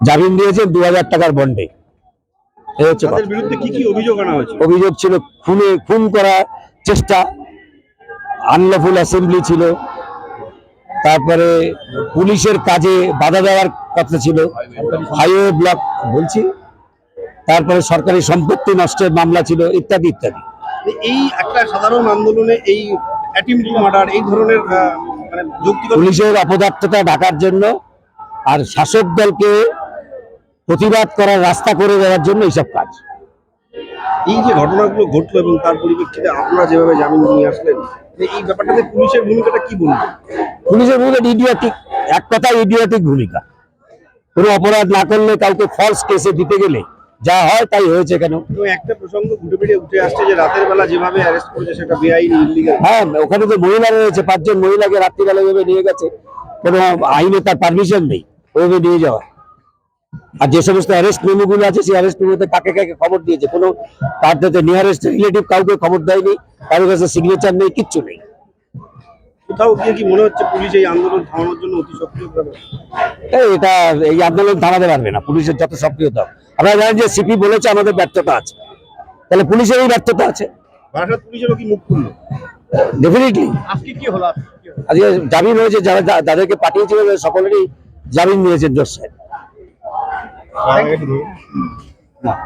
জামিন দিয়েছেন দু হাজার টাকার বন্ডে অভিযোগ অভিযোগ ছিল খুনে খুন করার চেষ্টা আনলফুল অ্যাসেম্বলি ছিল। তারপরে পুলিশের কাজে বাধা দেওয়ার কথা ছিল। হাইওয়ে ব্লক বলছি। তারপরে সরকারি সম্পত্তি নষ্টের মামলা ছিল ইত্যাদি ইত্যাদি। এই একটা সাধারণ আন্দোলনে এই মার্ডার এই ধরনের মানে পুলিশের অপদার্থতা ঢাকার জন্য আর শাসক দলকে প্রতিবাদ করার রাস্তা করে দেওয়ার জন্য এইসব কাজ। এই যে ঘটনাগুলো ঘটলো এবং তার পরিপ্রেক্ষিতে আপনারা যেভাবে জামিন নিয়ে আসলেন এই ব্যাপারটাতে পুলিশের ভূমিকাটা কি বলবেন? পুলিশের ভূমিকা ইডিয়াটিক এক কথায় ইডিয়াটিক ভূমিকা। কোনো অপরাধ না করলে কাউকে ফলস কেসে দিতে গেলে যা হয় তাই হয়েছে কেন? একটা প্রসঙ্গ ঘুটে ফিরে উঠে আসছে যে রাতের বেলা যেভাবে অ্যারেস্ট করেছে সেটা বেআইনি ইলিগাল হ্যাঁ ওখানে তো মহিলা রয়েছে পাঁচজন মহিলাকে রাত্রিবেলা ওইভাবে নিয়ে গেছে। কোনো আইনে তার পারমিশন নেই ওইভাবে নিয়ে যাওয়া আর যে সমস্ত অ্যারেস্ট মেমোগুলো আছে সেই অ্যারেস্ট মেমোতে কাকে কাকে খবর দিয়েছে? কোনো তার যাতে নিয়ারেস্ট রিলেটিভ কাউকে খবর দেয়নি কারোর কাছে সিগনেচার নেই কিচ্ছু নেই। কোথাও গিয়ে কি মনে হচ্ছে পুলিশ এই আন্দোলন থামানোর জন্য অতি সক্রিয় এটা এই আন্দোলন থামাতে পারবে না পুলিশের যত সক্রিয়তা। আপনারা জানেন যে সিপি বলেছে আমাদের ব্যর্থতা আছে। তাহলে পুলিশেরই ব্যর্থতা আছে। বারাসাত পুলিশেরও কি মুখ খুললো? ডেফিনেটলি আজকে কি হলো? আজকে কি হলো? আজকে জামিন হয়েছে যারা যাদেরকে পাঠিয়েছিল সকলেরই জামিন নিয়েছেন জজ সাহেব। 哎。